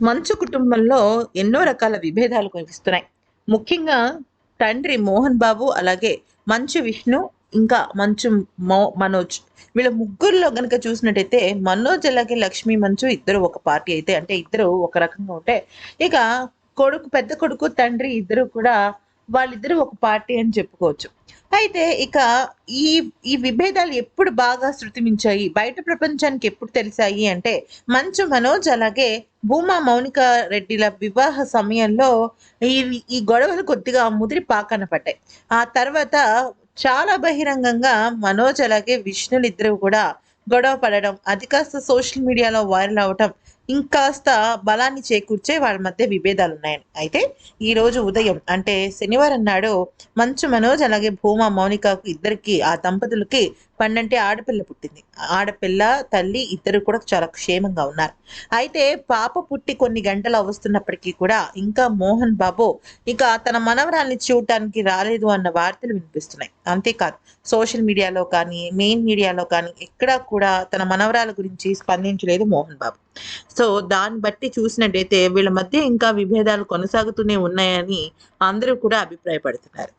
మంచు కుటుంబంలో ఎన్నో రకాల విభేదాలు కనిపిస్తున్నాయి. ముఖ్యంగా తండ్రి మోహన్ బాబు అలాగే మంచు విష్ణు ఇంకా మంచు మో మనోజ్. వీళ్ళ ముగ్గురులో కనుక చూసినట్టయితే మనోజ్ అలాగే లక్ష్మి మంచు ఇద్దరు ఒక పార్టీ అయితే అంటే ఇద్దరు ఒక రకంగా ఉంటే ఇక కొడుకు పెద్ద కొడుకు తండ్రి ఇద్దరు కూడా వాళ్ళిద్దరూ ఒక పార్టీ అని చెప్పుకోవచ్చు. అయితే ఇక ఈ ఈ విభేదాలు ఎప్పుడు బాగా శృతిమించాయి? బయట ప్రపంచానికి ఎప్పుడు తెలిసాయి? అంటే మంచు మనోజ్ అలాగే భూమా మౌనిక రెడ్డిల వివాహ సమయంలో ఈ ఈ గొడవలు కొద్దిగా ముదిరి పాకన పడ్డాయి. ఆ తర్వాత చాలా బహిరంగంగా మనోజ్ అలాగే విష్ణులు ఇద్దరు కూడా గొడవ పడడం అది కాస్త సోషల్ మీడియాలో వైరల్ అవటం ఇంకాస్త బలాన్ని చేకూర్చే వాళ్ళ మధ్య విభేదాలు ఉన్నాయని అయితే ఈ రోజు ఉదయం అంటే శనివారం నాడు మంచు మనోజ్ అలాగే భూమా మౌనికకు ఇద్దరికి ఆ దంపతులకి పన్నంటే ఆడపిల్ల పుట్టింది. ఆడపిల్ల తల్లి ఇద్దరు కూడా చాలా క్షేమంగా ఉన్నారు. అయితే పాప పుట్టి కొన్ని గంటలు అవస్తున్నప్పటికీ కూడా ఇంకా మోహన్ బాబు ఇక తన మనవరాల్ని చూడటానికి రాలేదు అన్న వార్తలు వినిపిస్తున్నాయి. అంతేకాదు సోషల్ మీడియాలో కానీ మెయిన్ మీడియాలో కానీ ఎక్కడా కూడా తన మనవరాల గురించి స్పందించలేదు మోహన్ బాబు. సో దాన్ని బట్టి చూసినట్టయితే వీళ్ళ మధ్య ఇంకా విభేదాలు కొనసాగుతూనే ఉన్నాయని అందరూ కూడా అభిప్రాయపడుతున్నారు.